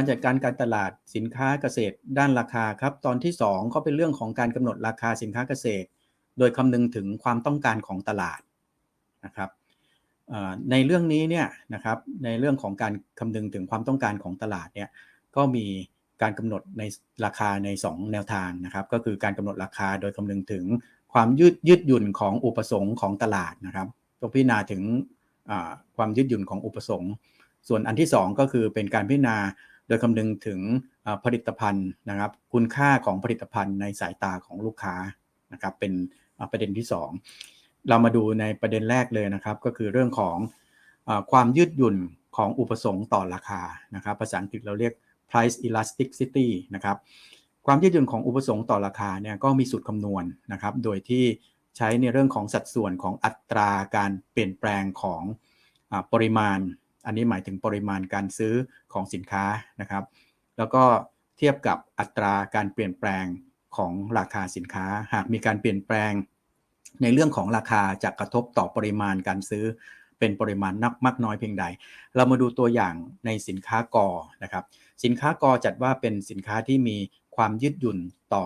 การจัดการการตลาดสินค้าเกษตรด้านราคาครับ ตอนที่2ก็เป็นเรื่องของการกำหนดราคาสินค้าเกษตร โดยคำนึงถึงความต้องการของตลาดนะครับในเรื่องนี้เนี่ยนะครับในเรื่องของการคำนึงถึงความต้องการของตลาดเนี่ยก็มีการกำหนดในราคาใน 2 แนวทางนะครับ ก็คือการกำหนดราคาโดยคำนึงถึงความยืดยืดหยุ่นของอุปสงค์ของตลาดนะครับต้องพิจารณาถึงความยืดหยุ่นของอุปสงค์ ส่วนอันที่ 2 ก็คือเป็นการพิจารณา ดยคำนึงถึงผลิตภัณฑ์นะครับ คุณค่าของผลิตภัณฑ์ในสายตาของลูกค้านะครับ เป็นประเด็นที่ 2 เรามาดูในประเด็นแรกเลยนะครับ ก็คือเรื่องของอความยืดหยุ่นของอุปสงค์ต่อราคานะครับ ภาษาอังกฤษเราเรียก price elasticity นะครับ ความยืดหยุ่นของอุปสงค์ต่อราคาเนี่ยก็มีสูตรคำนวณนนะครับ โดยที่ใช้ในเรื่องของสัดส่วนของอัตราการเปลี่ยนแปลงของอปริมาณ อันนี้หมายถึงปริมาณการซื้อของสินค้านะครับ แล้วก็เทียบกับอัตราการเปลี่ยนแปลงของราคาสินค้า หากมีการเปลี่ยนแปลง ในเรื่องของราคาจะกระทบต่อปริมาณการซื้อเป็นปริมาณนักมากน้อยเพียงใด เรามาดูตัวอย่างในสินค้ากอนะครับ สินค้ากอจัดว่าเป็นสินค้าที่มีความยืดหยุ่นต่อ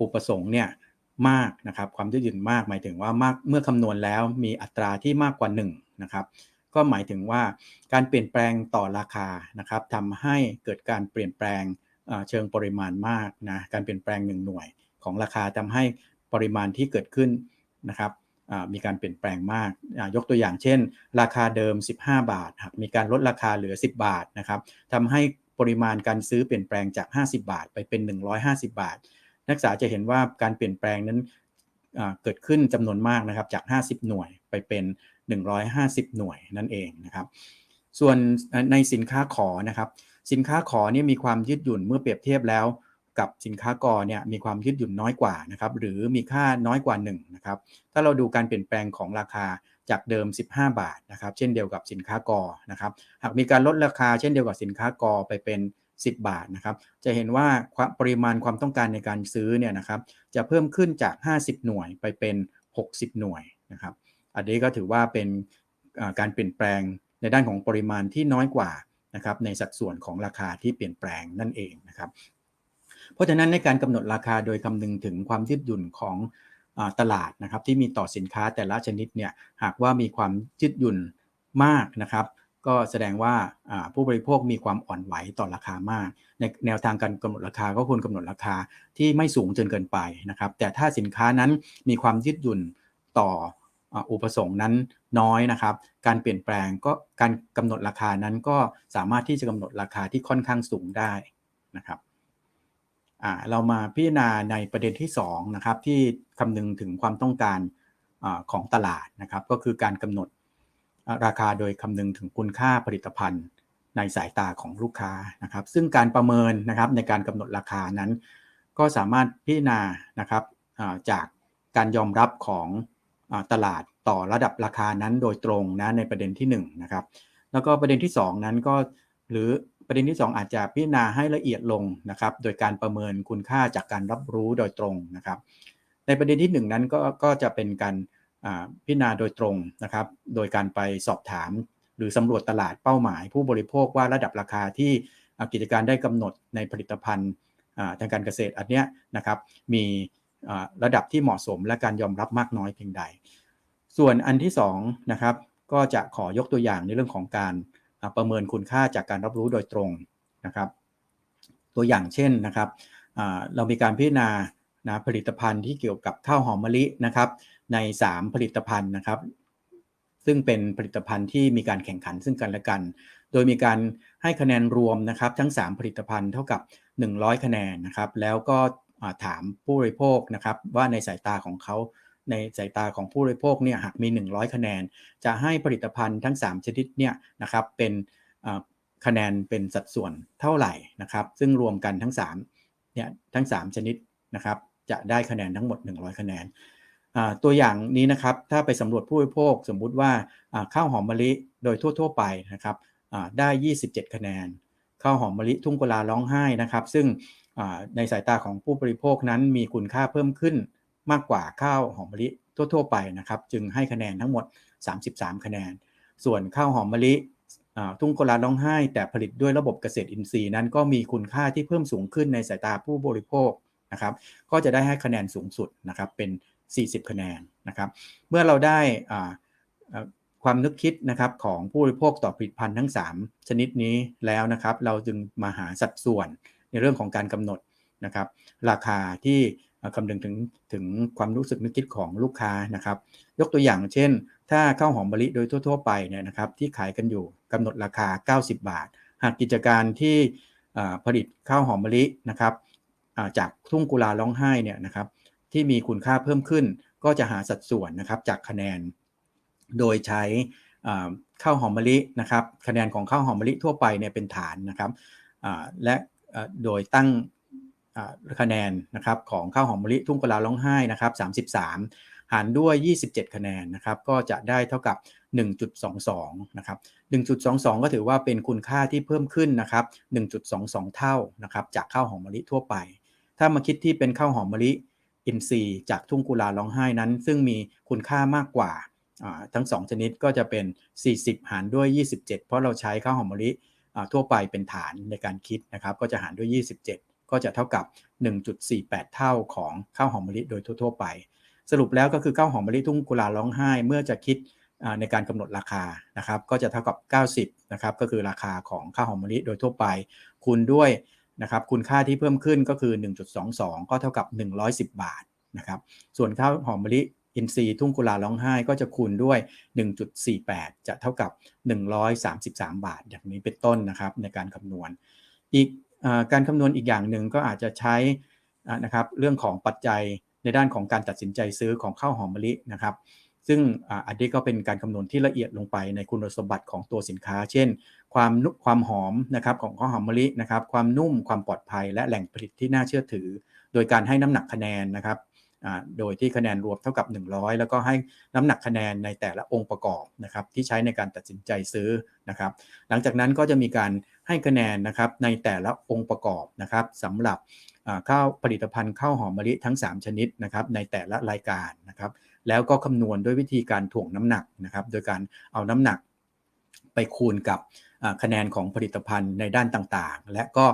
อุปสงค์เนี่ยมากนะครับ ความยืดหยุ่นมากหมายถึงว่ามากเมื่อคำนวณแล้วมีอัตราที่มากกว่า1นะครับ ก็หมายถึงว่าการเปลี่ยนแปลงต่อราคานะครับทำให้เกิดการเปลี่ยนแปลงเชิงปริมาณมากนะการเปลี่ยนแปลง1หน่วย ของราคาทำให้ปริมาณที่เกิดขึ้นนะครับมีการเปลี่ยนแปลงมาก ยกตัวอย่างเช่น ราคาเดิม 15 บาทหากมีการลดราคาเหลือ 10 บาทนะครับทำให้ปริมาณการซื้อเปลี่ยนแปลงจาก 50 บาท ไปเป็น 150 บาท นักศึกษาจะเห็นว่าการเปลี่ยนแปลงนั้นเกิดขึ้นจำนวนมากนะครับจาก 50 หน่วยไปเป็น150 หน่วยนั่นเองนะครับ ส่วนในสินค้าขอนะครับ สินค้าขอเนี่ยมีความยืดหยุ่นเมื่อเปรียบเทียบแล้ว กับสินค้ากอเนี่ยมีความยืดหยุ่นน้อยกว่านะครับหรือมีค่าน้อยกว่า1นะครับถ้าเราดูการเปลี่ยนแปลงของราคาจากเดิม 15 บาทนะครับเช่นเดียวกับสินค้ากอนะครับหากมีการลดราคาเช่นเดียวกับสินค้ากอไปเป็น 10 บาทนะครับจะเห็นว่าปริมาณความต้องการในการซื้อเนี่ยนะครับจะเพิ่มขึ้นจาก 50 หน่วยไปเป็น 60 หน่วยนะครับ อันนี้ก็ถือว่าเป็นการเปลี่ยนแปลงในด้านของปริมาณที่น้อยกว่านะครับในสัดส่วนของราคาที่เปลี่ยนแปลงนั่นเองนะครับ เพราะฉะนั้นในการกำหนดราคาโดยคำนึงถึงความยืดหยุ่นของตลาดนะครับที่มีต่อสินค้าแต่ละชนิดเนี่ยหากว่ามีความยืดหยุ่นมากนะครับ ก็แสดงว่าผู้บริโภคมีความอ่อนไหวต่อราคามาก ในแนวทางการกำหนดราคาก็ควรกำหนดราคาที่ไม่สูงจนเกินไปนะครับ แต่ถ้าสินค้านั้นมีความยืดหยุ่นต่อ อุปสงค์นั้นน้อยนะครับ การเปลี่ยนแปลงก็การกำหนดราคานั้นก็สามารถที่จะกำหนดราคาที่ค่อนข้างสูงได้นะครับเรามาพิจารณาในประเด็นที่2นะครับที่คำนึงถึงความต้องการอของตลาดนะครับ ก็คือการกำหนดราคาโดยคำนึงถึงคุณค่าผลิตภัณฑ์ในสายตาของลูกค้านะครับ ซึ่งการประเมินนะครับในการกำหนดราคานั้น ก็สามารถพิจารณานะครับจากการยอมรับของ ตลาดต่อระดับราคานั้นโดยตรงนะในประเด็นที่1นนะครับแล้วก็ประเด็นที่ 2 นั้นก็หรือประเด็นที่ 2 อาจจะพิจารณาให้ละเอียดลงนะครับโดยการประเมินคุณค่าจากการรับรู้โดยตรงนะครับ ในประเด็นที่ 1 นั้นก็ก็จะเป็นการพิจารณาโดยตรงนะครับ โดยการไปสอบถาม หรือสำรวจตลาดเป้าหมาย ผู้บริโภคว่าระดับราคาที่กิจการได้กำหนดในผลิตภัณฑ์ทางการเกษตรอันเนี้ยนะครับมี ระดับที่เหมาะสมและการยอมรับมากน้อยเพียงใด ส่วนอันที่2นะครับก็จะขอยกตัวอย่างในเรื่องของการประเมินคุณค่าจากการรับรู้โดยตรงนะครับ ตัวอย่างเช่นนะครับเรามีการพิจารณานะผลิตภัณฑ์ที่เกี่ยวกับข้าวหอมมะลินะครับ ใน 3 ผลิตภัณฑ์นะครับ ซึ่งเป็นผลิตภัณฑ์ที่มีการแข่งขันซึ่งกันและกัน โดยมีการให้คะแนนรวมนะครับ ทั้ง 3 ผลิตภัณฑ์เท่ากับ 100 คะแนนนะครับ แล้วก็ ถามผู้บริโภคนะครับว่าในสายตาของเขาในสายตาของผู้บริโภคเนี่ยหากมี 100 คะแนน จะให้ผลิตภัณฑ์ทั้ง 3 ชนิดเนี่ยนะครับเป็นคะแนนเป็นสัดส่วนเท่าไหร่นะครับ ซึ่งรวมกันทั้ง3เนี่ยทั้ง 3 ชนิดนะครับ จะได้คะแนนทั้งหมด 100 คะแนนตัวอย่างนี้นะครับถ้าไปสำรวจผู้บริโภคสมมุติว่าข้าวหอมมะลิโดยทั่ว ๆ ไปนะครับได้ 27 คะแนน ข้าวหอมมะลิทุ่งกุลาร้องไห้นะครับ ซึ่ง ในสายตาของผู้บริโภคนั้นมีคุณค่าเพิ่มขึ้นมากกว่าข้าวหอมมะลิทั่ว ๆ ไปนะครับ จึงให้คะแนนทั้งหมด 33 คะแนน ส่วนข้าวหอมมะลิทุ่งกุลาร้องไห้ แต่ผลิตด้วยระบบเกษตรอินทรีย์นั้นก็มีคุณค่าที่เพิ่มสูงขึ้นในสายตาผู้บริโภคนะครับ ก็จะได้ให้คะแนนสูงสุดนะครับเป็น 40 คะแนนนะครับ เมื่อเราได้ความนึกคิดนะครับของผู้บริโภคต่อผลิตภัณฑ์ทั้ง 3 ชนิดนี้แล้วนะครับ เราจึงมาหาสัดส่วน ในเรื่องของการกำหนดนะครับ ราคาที่คำนึงถึงถึงความรู้สึกนึกคิดของลูกค้านะครับ ยกตัวอย่างเช่น ถ้าข้าวหอมมะลิโดยทั่ว ๆ ไปเนี่ยนะครับที่ขายกันอยู่กำหนดราคา 90 บาท หากกิจการที่ผลิตข้าวหอมมะลินะครับจากทุ่งกุลาร้องไห้เนี่ยนะครับที่มีคุณค่าเพิ่มขึ้น ก็จะหาสัดส่วนนะครับจากคะแนน โดยใช้ข้าวหอมมะลินะครับ คะแนนของข้าวหอมมะลิทั่วไปเนี่ยเป็นฐานนะครับและ โดยตั้งคะแนนนะครับของข้าวหอมมะลิทุ่งกุลาร้องไห้นะครับ33 หารด้วย 27 คะแนนนะครับก็จะได้เท่ากับ 1.22 นะครับ 1.22 ก็ถือว่าเป็นคุณค่าที่เพิ่มขึ้นนะครับ 1.22 เท่านะครับจากข้าวหอมมะลิทั่วไป ถ้ามาคิดที่เป็นข้าวหอมมะลิอินทรีย์จากทุ่งกุลาร้องไห้นั้น ซึ่งมีคุณค่ามากกว่าทั้ง 2 ชนิดก็จะเป็น 40 หารด้วย 27 เพราะเราใช้ข้าวหอมมะลิ ทั่วไปเป็นฐานในการคิดนะครับก็จะหารด้วย 27 ก็จะเท่ากับ 1.48 เท่าของข้าวหอมมะลิโดยทั่ว ๆ ไป สรุปแล้วก็คือข้าวหอมมะลิทุ่งกุลาร้องไห้เมื่อจะคิดในการกำหนดราคานะครับก็จะเท่ากับ 90นะครับก็คือราคาของข้าวหอมมะลิโดยทั่วไป คูณด้วยนะครับคุณค่าที่เพิ่มขึ้นก็คือ 1.22 ก็เท่ากับ 110 บาทนะครับส่วนข้าวหอมมะลิ อินซีทุ่งกุลาร้องไห้ก็จะคูณด้วย 1.48 จะเท่ากับ 133 บาท อย่างนี้เป็นต้นนะครับในการคำนวณ อีกอการคำนวณอีกอย่างหนึ่งก็อาจจะใช้นะครับเรื่องของปัจจัยในด้านของการตัดสินใจซื้อของข้าวหอมมะลินะครับซึ่งอันนี้ก็เป็นการคำนวณที่ละเอียดลงไปในคุณสมบัติของตัวสินค้า เช่น ความนุ่มความหอมนะครับของข้าวหอมมะลินะครับ ความนุ่มความปลอดภัย และแหล่งผลิตที่น่าเชื่อถือ โดยการให้น้ำหนักคะแนนนะครับ โดยที่คะแนนรวมเท่ากับ 100 แล้วก็ให้น้ำหนักคะแนนในแต่ละองค์ประกอบนะครับที่ใช้ในการตัดสินใจซื้อนะครับ หลังจากนั้นก็จะมีการให้คะแนนนะครับในแต่ละองค์ประกอบนะครับสำหรับข้าวผลิตภัณฑ์ข้าวหอมมะลิทั้ง 3 ชนิดนะครับในแต่ละรายการนะครับ แล้วก็คำนวณด้วยวิธีการถ่วงน้ำหนักนะครับ โดยการเอาน้ำหนักไปคูณกับคะแนนของผลิตภัณฑ์ในด้านต่างๆ และก็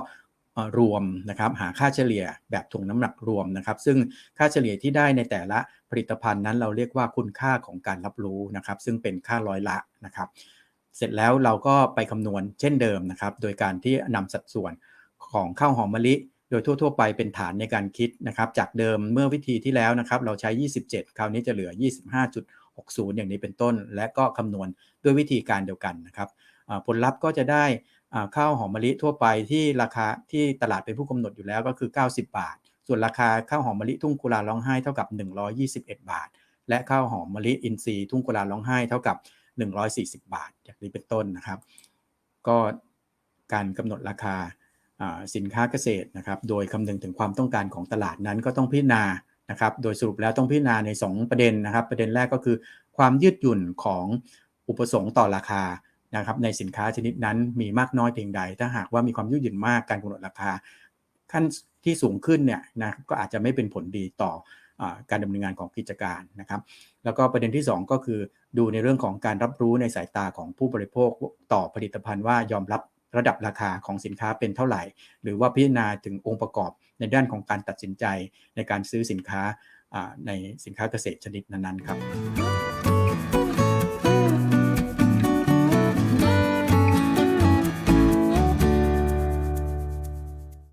รวมนะครับหาค่าเฉลี่ยแบบถ่วงน้ำหนักรวมนะครับ ซึ่งค่าเฉลี่ยที่ได้ในแต่ละผลิตภัณฑ์นั้นเราเรียกว่าคุณค่าของการรับรู้นะครับ ซึ่งเป็นค่าร้อยละนะครับ เสร็จแล้วเราก็ไปคำนวณเช่นเดิมนะครับ โดยการที่นำสัดส่วนของข้าวหอมมะลิโดยทั่ว ๆ ไปเป็นฐานในการคิดนะครับ จากเดิมเมื่อวิธีที่แล้วนะครับ เราใช้ 27 คราวนี้จะเหลือ 25.60 อย่างนี้เป็นต้น และก็คำนวณด้วยวิธีการเดียวกันนะครับผลลัพธ์ก็จะได้ ข้าวหอมมะลิทั่วไปที่ราคาที่ตลาดเป็นผู้กำหนดอยู่แล้วก็คือ 90 บาท ส่วนราคาข้าวหอมมะลิทุ่งกุลาร้องไห้เท่ากับ 121 บาท และข้าวหอมมะลิอินทรีย์ทุ่งกุลาร้องไห้เท่ากับ 140 บาทอย่างนี้เป็นต้นนะครับ ก็การกำหนดราคาสินค้าเกษตรนะครับโดยคำนึงถึงความต้องการของตลาดนั้นก็ต้องพิจารณานะครับโดยสรุปแล้วต้องพิจารณาใน 2 ประเด็นนะครับ ประเด็นแรกก็คือ ความยืดหยุ่นของอุปสงค์ต่อราคา นะครับในสินค้าชนิดนั้นมีมากน้อยเพียงใด ถ้าหากว่ามีความยืดหยุ่นมากการกำหนดราคา ขั้นที่สูงขึ้นเนี่ยนะก็อาจจะไม่เป็นผลดีต่ออการดำเนินงานของกิจการนะครับ แล้วก็ประเด็นที่ 2 ก็คือดูในเรื่องของการรับรู้ในสายตาของผู้บริโภคต่อผลิตภัณฑ์ว่ายอมรับระดับราคาของสินค้าเป็นเท่าไหร่ หรือว่าพิจารณาถึงองค์ประกอบในด้านของการตัดสินใจในการซื้อสินค้าในสินค้าเกษตรชนิดนั้นๆครับ